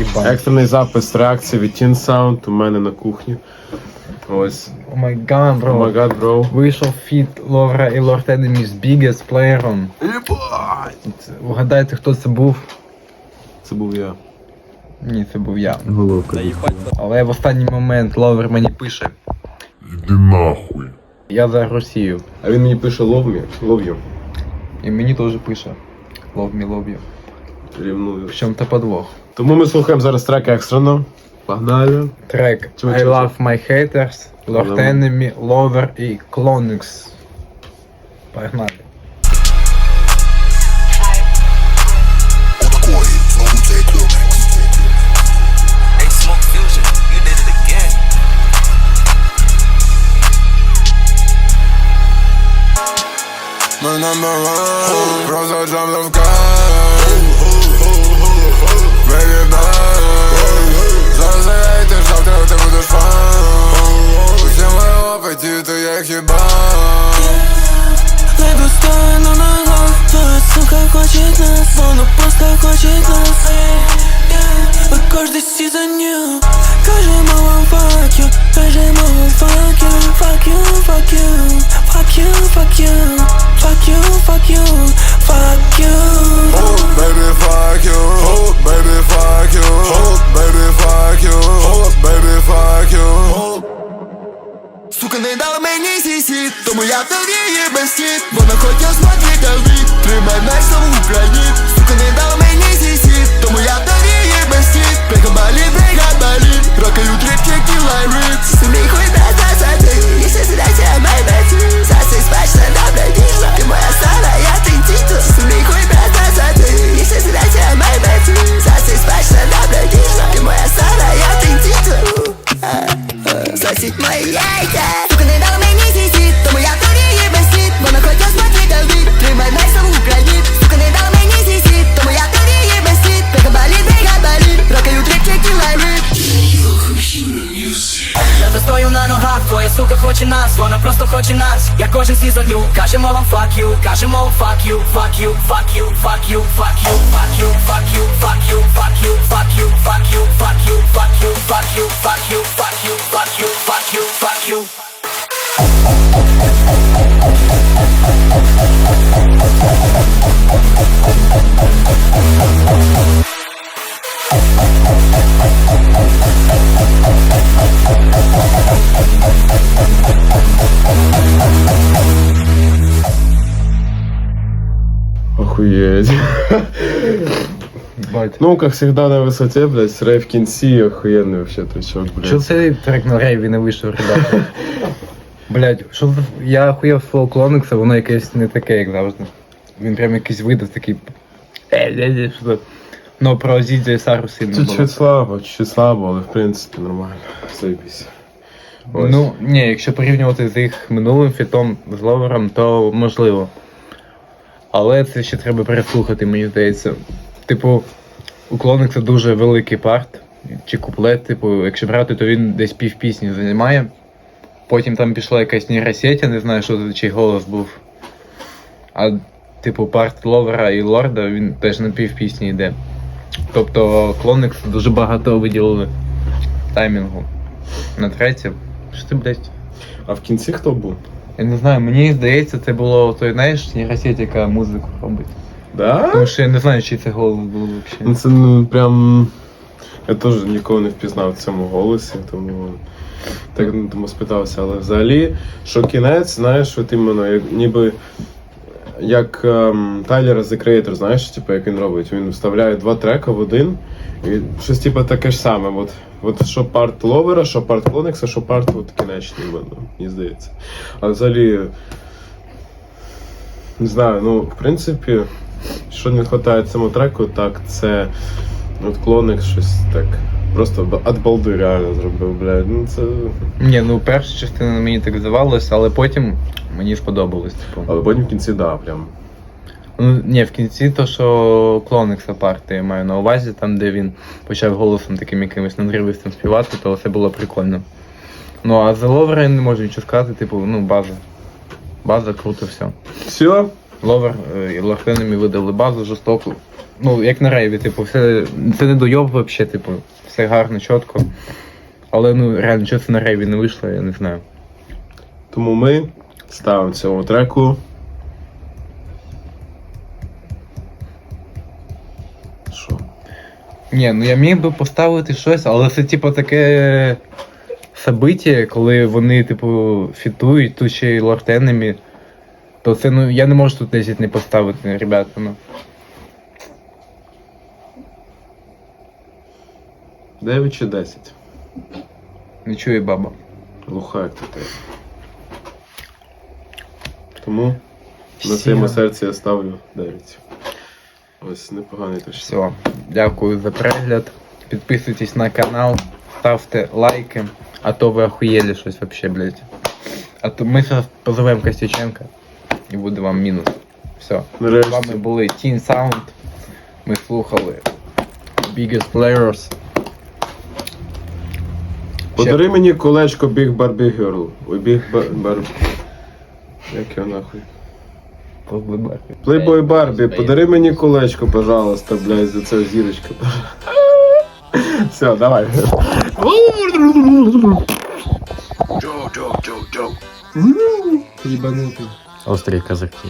Екстрений запис реакції від Teen Sound у мене на кухні. Ось. О май гад, Oh бро. my god, bro. Вийшов фіт Лора і Lord Enemy з Biggest Player. Вгадайте, хто це був? Це був я. Ні, це був я. Головка. Але в останній момент Ловер мені пише: Иди нахуй. Я за Росію. А він мені пише love me, love you. І мені теж пише. Love me, love you. Рівную. В чому то подвох? Тому ми слухаємо зараз трек екстрено. Погнали. Трек Чого, I чого, Love My Haters, Lord Добре. Enemy, Lover і Clonix. Погнали. Hey, Smoke Fusion, you did it again. My number one, Rosa drums of God. Ви кожний сезонів Кажемо вам fuck you Кажемо вам fuck you Fuck you, fuck you Fuck you, fuck you Fuck you, fuck you Fuck you Oh, baby, fuck Я достою на ногах, твоя сука хоче нас, вона просто хоче нас. Я кожен сезон лю, кажемо вам fuck you, кажемо fuck you, fuck you, fuck you, fuck you, fuck you, fuck you, fuck you, fuck you, fuck you, fuck you, fuck you, fuck you, fuck you, 9. Ну, как всегда, на высоте, блядь, рей в кінці, охуєнний вообще трючок, Що блядь. цей трек на рейві не вийшов, ребята. Блядь, що я хуяв свого клоникса, воно якесь не таке, як завжди. Він прям якийсь видав такий. «Е. е, е ну про Зідзя і Сару було. Чуть слабо, чуть слабо, але в принципі нормально. Заебісь. Ось. Ну, ні, якщо порівнювати з їх минулим фітом з ловером, то можливо. Але це ще треба переслухати, мені здається. Типу, у Клоникса дуже великий парт, чи куплет, типу, якщо брати, то він десь пів пісні займає. Потім там пішла якась нейросеть, я не знаю, що це чий голос був. А, типу, парт ловера і лорда, він теж на пів пісні йде. Тобто Клоникс дуже багато виділили таймінгу. На третє. Що ти, блядь? А в кінці хто був? Я не знаю, мені здається, це було той, знаєш, нейросеть, яка музику робить. Да? Тому що я не знаю, чи це голос був Ну взагалі. це ну, прям. Я теж нікого не впізнав в цьому голосі, тому так ну, тому спитався. Але взагалі, що кінець, знаєш, от іменно, як, ніби як ем, Тайлер The Creator, знаєш, типу, як він робить. Він вставляє два трека в один, і щось типу таке ж саме. От, от що парт ловера, що парт Клоникса, що парт от кінечний, іменно, мені здається. А взагалі. Не знаю, ну, в принципі, що не вистачає цьому треку, так це от Клоник щось так. Просто от балди реально зробив, блядь. Ну це. Ні, ну перша частина мені так здавалося, але потім мені сподобалось. Типу. Але потім в кінці, да, прям. Ну, ні, в кінці то, що Клоникса парти я маю на увазі, там, де він почав голосом таким якимось надривистим співати, то це було прикольно. Ну, а за ловера я не можу нічого сказати, типу, ну, база. База, круто все. Все, Ловер е, і Лохтенемі видали базу жорстоку. Ну, як на рейві, типу, все, це не дойоб взагалі, типу, все гарно, чітко. Але ну реально, що це на рейві не вийшло, я не знаю. Тому ми ставимо цьому треку. Ні, ну я міг би поставити щось, але це типу таке собиття, коли вони, типу, фітують, тут ще й лортенами. То це ну я не можу тут 10 не поставити, ребята. Ну. 9 чи 10? Не чує баба. Глуха, як ти. Тому на Всім. своєму серці я ставлю 9. Ось непоганий точно. Все, дякую за перегляд. Підписуйтесь на канал, ставте лайки, а то ви охуєли щось вообще, блядь. А то ми зараз позовемо Костюченка і буде вам мінус. Все. З Нарешті. вами були Teen Sound. Ми слухали Biggest Players. Подари мені колечко Big Barbie Girl. Ой, Big Bar... Bar... Як його нахуй? Playboy Барбі, подари мені колечко, пожалуйста, блядь, за це зірочка. Все, давай. Острые казаки.